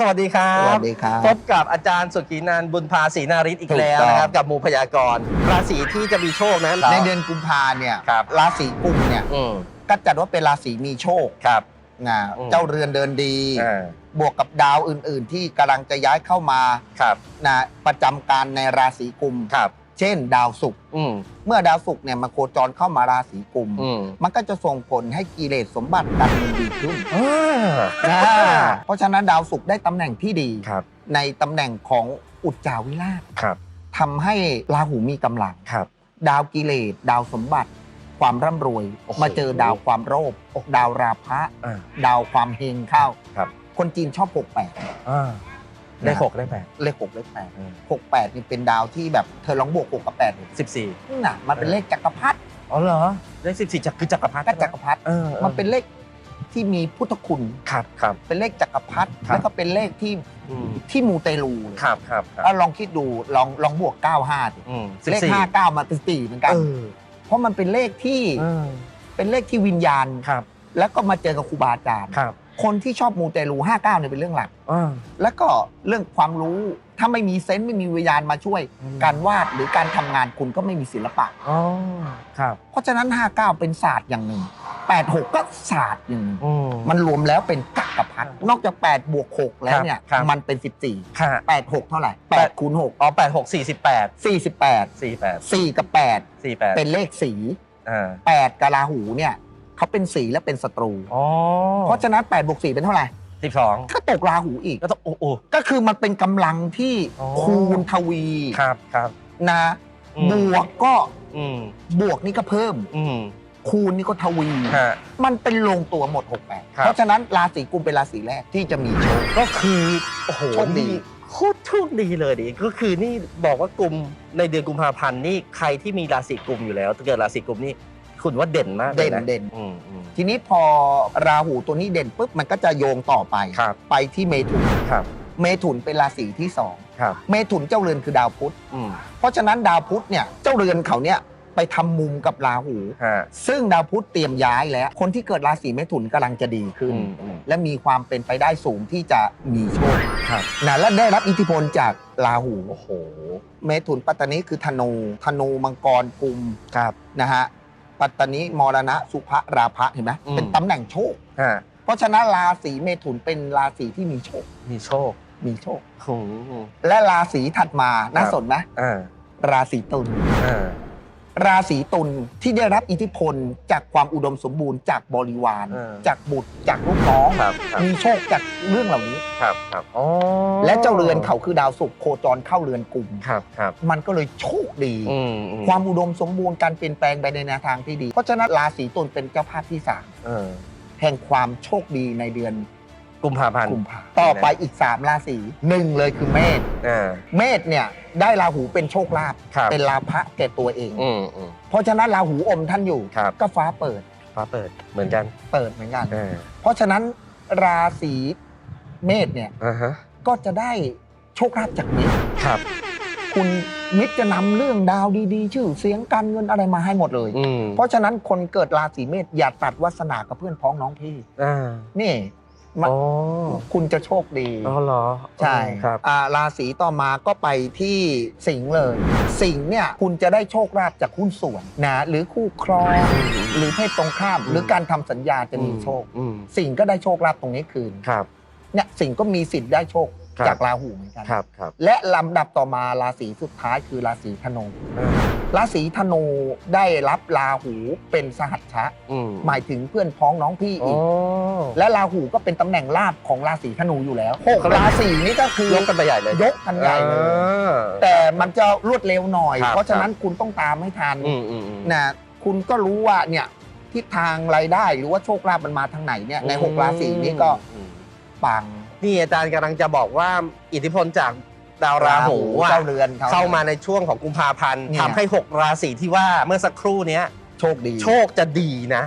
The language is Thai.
สวัสดีครับ สวัสดีครับ พบกับอาจารย์สุกีนันท์บุญภาศรีนาริศอีกถูกแล้วต้องนะครับ กับหมู่พยากรณ์ราศีที่จะมีโชคนะในเดือนกุมภาเนี่ยครับราศีกุมเนี่ยอืมก็จัดว่าเป็นราศีมีโชคครับนะอืมเจ้าเรือนเดินดีอ่าบวกกับดาวอื่น ๆ ที่กำลังจะย้ายเข้ามาครับนะประจำการในราศีกุมครับ เช่น ดาวศุกร์อืมเมื่อดาวศุกร์เนี่ยมาโคจรเข้ามาราศีกุม อืมมันก็จะส่งผลให้กิเลสสมบัติการเงินดีขึ้นอ่านะเพราะฉะนั้นดาวศุกร์ได้ตำแหน่งที่ดี ครับในตำแหน่งของอุจจาวิราชครับทำให้ราหูมีกำลัง ครับ ดาวกิเลส ดาวสมบัติ ความร่ำรวย โอ้โห มาเจอดาวความโลภดาวราพะ อ่า ดาวความเฮงเข้า ครับ คนจีนชอบ 68 อ่า ได้หกได้แปดเลข6เลข8 68นี่เป็นดาวที่แบบเธอลองบวก6กับ8ดูสิบสี่นี่น่ะมันเป็นเลขจักรพรรดิอ๋อเหรอได้สิบสี่จักรคือจักรพรรดิก็จักรพรรดิเออออมันเป็นเลขที่มีพุทธคุณครับครับเป็นเลขจักรพรรดิครับแล้วก็เป็นเลขที่อืมที่มูเตลูเลยครับครับครับแล้วลองคิดดูลองลองบวก95ดิอืมเลข14 59มาเป็น4เหมือนกันเออเพราะมันเป็นเลขที่เออเป็นเลขที่วิญญาณครับ แล้วก็มาเจอกับครูบาอาจารย์ครับ คนที่ชอบมูเตลู59เนี่ยเป็นเรื่องหลัก อ่าแล้วก็เรื่องความรู้ถ้าไม่มีเซนต์ไม่มีวิญญาณมาช่วยอืมการวาดหรือการทำงานคุณก็ไม่มีศิลปะ อ๋อครับเพราะฉะนั้น 59 เป็นศาสตร์อย่างหนึ่ง 86 ก็ศาสตร์อย่างหนึ่งอืม มันรวมแล้วเป็นจักรพรรดินอกจาก8บวก6แล้วเนี่ยครับมันเป็นค่ะ14 8 6 เท่าไหร่8คูณอ๋อแปดหกสี่สิบแปด6 48 สี่แปด4 กับสี่แปด8เป็นเลขสี อ่า 8กับราหูเนี่ย เขาเป็นสีและเป็นศัตรู อ๋อเพราะฉะนั้น8บวก4เป็นเท่าไหร่สิบสองก็ตกราหูอีก ก็ต้องโอ้โอ้ ก็คือมันเป็นกำลังที่อ๋อ คูณทวีครับครับนะอืมบวกก็อืมบวกนี่ก็เพิ่ม อืมคูณนี่ก็ทวี ฮะ มันเป็นลงตัวหมดครับ68เพราะฉะนั้นราศีกุมเป็นราศีแรกที่จะมีโชค ก็คือโอ้โหโชคดี นี่โคตรโชคดีเลยดิก็คือนี่บอกว่ากลุ่มในเดือนกุมภาพันธ์นี่ใครที่มีราศีกุมอยู่แล้วเกิดราศีกุมนี่ คุณว่าเด่นมากเลยเด่นนะเด่น อืมอืม ทีนี้พอราหูตัวนี้เด่นปุ๊บมันก็จะโยงต่อไป ครับ ไปที่เมถุน ครับเมถุนเป็นราศีที่สองครับเมถุนเจ้าเรือนคือดาวพุธ อืมเพราะฉะนั้นดาวพุธเนี่ยเจ้าเรือนเขาเนี่ยไปทำมุมกับราหู ฮะซึ่งดาวพุธเตรียมย้ายแล้ว คนที่เกิดราศีเมถุนกำลังจะดีขึ้น อืมอืม และมีความเป็นไปได้สูงที่จะมีโชคครับ นะและได้รับอิทธิพลจากราหู โอ้โห เมถุนปัตตานีคือธนู ธนูมังกรกุมครับนะฮะ ปัตตานีมรณะสุภะราภะเห็นไหมอืม เป็นตำแหน่งโชคฮะเพราะฉะนั้นราศีเมถุนเป็นราศีที่มีโชค มีโชคมีโชค โอ้โหและราศีถัดมาน่าครับสนไหมอ่าราศีตุล อ่า ราศีตุลที่ได้รับอิทธิพลจากความอุดมสมบูรณ์จากบริวาร เออจากบุตรจากลูกน้องครับครับ มีโชคจากเรื่องเหล่านี้ ครับครับอ๋อและเจ้าเรือนเขาคือดาวศุกร์โคจรเข้าเรือนกลุ่ม ครับครับมันก็เลยโชคดี อืมอืมความอุดมสมบูรณ์การเปลี่ยนแปลงไปในแนวทางที่ดี เพราะฉะนั้นราศีตุลเป็นเจ้าภาพที่สามเออแห่งความโชคดีในเดือน กุมภาพันธ์กุมภาต่อไปอีก 3 ราศีหนึ่งเลยคือเมษอ่า เมษเนี่ยได้ราหูเป็นโชคลาภครับ เป็นลาภะแก่ตัวเอง อืมอืม เพราะฉะนั้นราหูอมท่านอยู่ครับ ก็ฟ้าเปิดฟ้าเปิดเหมือนกันเปิดเหมือนกัน อ่าเพราะฉะนั้นราศีเมษเนี่ยอ่าฮะก็จะได้โชคลาภจากมิตรครับคุณมิตรจะนำเรื่องดาวดีๆ ชื่อเสียงการเงินอะไรมาให้หมดเลย อืมเพราะฉะนั้นคนเกิดราศีเมษอย่าตัดวาสนากับเพื่อนพ้องน้องพี่ อ่านี่ มันอ๋อคุณจะโชคดีอ๋อเหรอใช่ครับอ่าราศีต่อมาก็ไปที่สิงห์เลย สิงห์เนี่ยคุณจะได้โชคลาภจากหุ้นส่วนนะหรือคู่ครองหรือเพศตรงข้าม หรือการทำสัญญาจะมีโชค อืมสิงห์ก็ได้โชคลาภตรงนี้คืนครับ เนี่ยสิงห์ก็มีสิทธิ์ได้โชค ครับจากราหูเหมือนกัน ครับครับและลำดับต่อมาราศีสุดท้ายคือราศีธนูอ่าราศีธนูได้รับราหูเป็นสหัชชะ อืมหมายถึงเพื่อนพ้องน้องพี่อ๋ออีก และราหูก็เป็นตำแหน่งลาภของราศีธนูอยู่แล้วหกราศีนี้ก็คือยกกันไปใหญ่เลยยกกันใหญ่เลยอ่าแต่มันจะรวดเร็วหน่อย ครับ เพราะฉะนั้นคุณต้องตามให้ทันอืมอืมอืม นะคุณก็รู้ว่าเนี่ยทิศทางรายได้หรือว่าโชคลาภมันมาทางไหนเนี่ยในหกราศีนี้ก็อืม ปัง นี่อาจารย์กำลังจะบอกว่าอิทธิพลจากดาวราหูอะเจ้าเรือนเขา เข้ามาในช่วงของกุมภาพันธ์เนี่ย ทำให้ 6 ราศีที่ว่าเมื่อสักครู่เนี้ยโชคดี โชคจะดีนะ